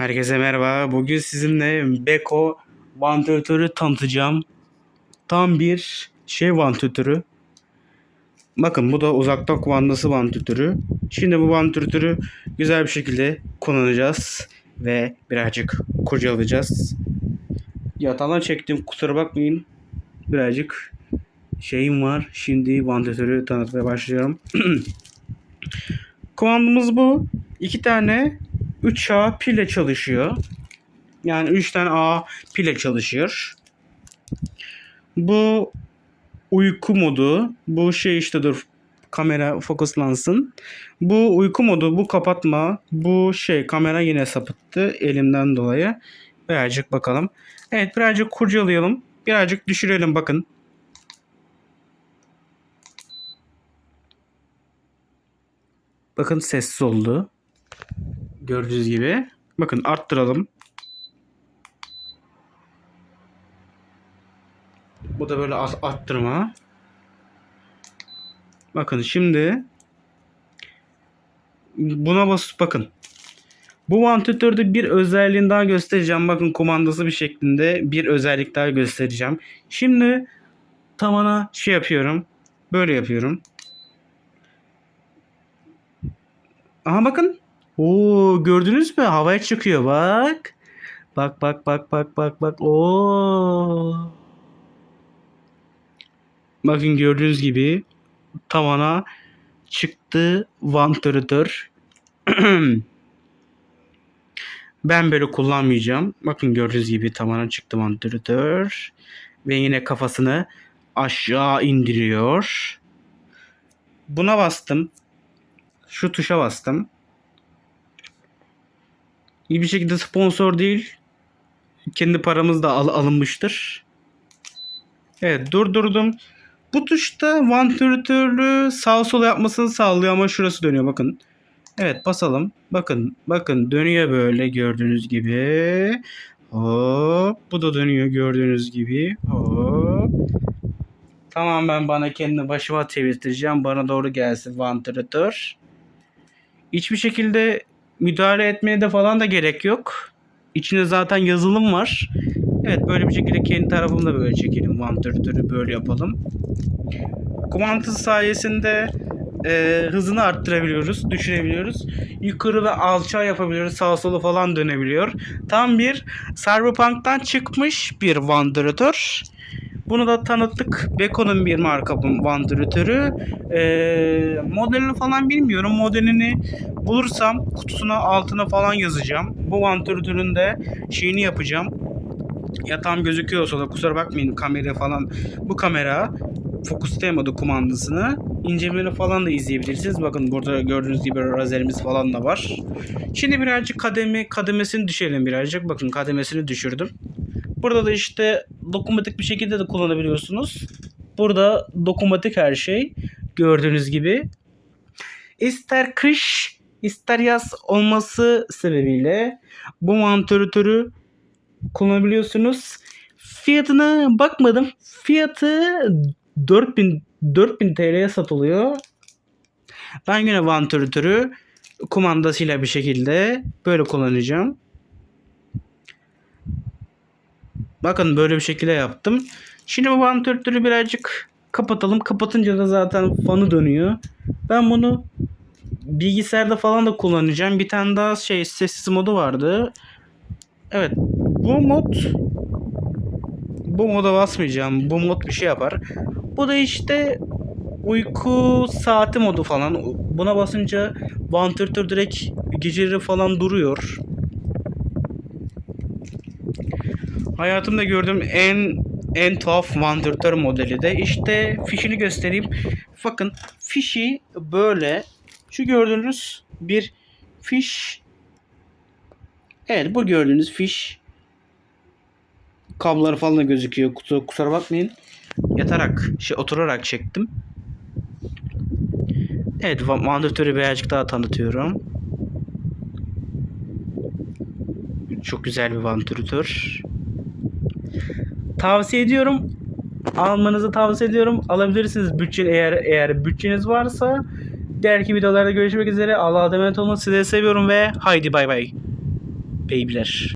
Herkese merhaba. Bugün sizinle Beko vantilatörü tanıtacağım. Tam bir şey vantilatörü. Bakın bu da uzaktan kumandası vantilatörü. Şimdi bu vantilatörü güzel bir şekilde kullanacağız. Ve birazcık kurcalayacağız. Yatağına çektim kusura bakmayın. Birazcık şeyim var. Şimdi vantilatörü tanıtmaya başlıyorum. Kumandamız bu. İki tane 3A pile çalışıyor. Yani 3 tane A pile çalışıyor. Bu uyku modu. Bu şey işte dur kamera fokuslansın. Bu uyku modu, bu kapatma, bu şey kamera yine sapıttı elimden dolayı. Birazcık bakalım. Evet birazcık kurcalayalım. Birazcık düşürelim bakın. Bakın sessiz oldu. Gördüğünüz gibi. Bakın arttıralım. Bu da böyle art- arttırma. Bakın şimdi buna basıp bakın. Bu vantilatörde bir özelliğini daha göstereceğim. Bakın kumandası bir şeklinde bir özellik daha göstereceğim. Şimdi tavana şey yapıyorum. Böyle yapıyorum. Aha bakın. Oo gördünüz mü? Havaya çıkıyor bak. Bak bak bak bak bak bak. Oo. Bakın gördüğünüz gibi tavana çıktı vantilatör. ben böyle kullanmayacağım. Bakın gördüğünüz gibi tavana çıktı vantilatör. Ve yine kafasını aşağı indiriyor. Buna bastım. Şu tuşa bastım. Bir şekilde sponsor değil. Kendi paramız da al- alınmıştır. Evet durdurdum. Bu tuşta vantilatörlü sağ sola yapmasını sağlıyor ama şurası dönüyor bakın. Evet basalım. Bakın bakın dönüyor böyle gördüğünüz gibi. Hop bu da dönüyor gördüğünüz gibi. Hop. Tamam ben bana kendi başıma çevirtireceğim. Bana doğru gelsin vantilatör. Hiçbir şekilde müdahale etmeye de falan da gerek yok. İçinde zaten yazılım var. Evet böyle bir şekilde kendi tarafımda böyle çekelim. Vantilatörü böyle yapalım. Kumandası sayesinde e, hızını arttırabiliyoruz, düşürebiliyoruz. Yukarı ve alçağı yapabiliyoruz. Sağa sola falan dönebiliyor. Tam bir Cyberpunk'tan çıkmış bir vantilatör. Bunu da tanıttık. Beko'nun bir marka bu vantilatörü. Ee, modelini falan bilmiyorum. Modelini bulursam kutusuna altına falan yazacağım. Bu vantilatörün de şeyini yapacağım. Ya tam gözüküyorsa da kusura bakmayın kamera falan. Bu kamera fokuslayamadı kumandasını. İncelemeni falan da izleyebilirsiniz. Bakın burada gördüğünüz gibi razerimiz falan da var. Şimdi birazcık kademi kademesini düşürelim birazcık. Bakın kademesini düşürdüm. Burada da işte dokunmatik bir şekilde de kullanabiliyorsunuz. Burada dokunmatik her şey gördüğünüz gibi. İster kış ister yaz olması sebebiyle bu vantilatörü kullanabiliyorsunuz. Fiyatına bakmadım. Fiyatı 4000 4000 TL'ye satılıyor. Ben yine vantilatörü kumandasıyla bir şekilde böyle kullanacağım. Bakın böyle bir şekilde yaptım. Şimdi bu vantilatörü birazcık kapatalım. Kapatınca da zaten fanı dönüyor. Ben bunu bilgisayarda falan da kullanacağım. Bir tane daha şey sessiz modu vardı. Evet. Bu mod bu moda basmayacağım. Bu mod bir şey yapar. Bu da işte uyku saati modu falan. Buna basınca vantilatör direkt geceleri falan duruyor. Hayatımda gördüğüm en en tuhaf vantilatör modeli de işte fişini göstereyim. Bakın fişi böyle şu gördüğünüz bir fiş. Evet bu gördüğünüz fiş. Kabloları falan da gözüküyor. Kusura, kusura bakmayın. Yatarak, şey oturarak çektim. Evet vantilatörü birazcık daha tanıtıyorum. Çok güzel bir vantilatör. Tavsiye ediyorum. Almanızı tavsiye ediyorum. Alabilirsiniz bütçe eğer eğer bütçeniz varsa. Diğerki videolarda görüşmek üzere. Allah'a emanet olun. Sizi seviyorum ve haydi bay bay. beybiler.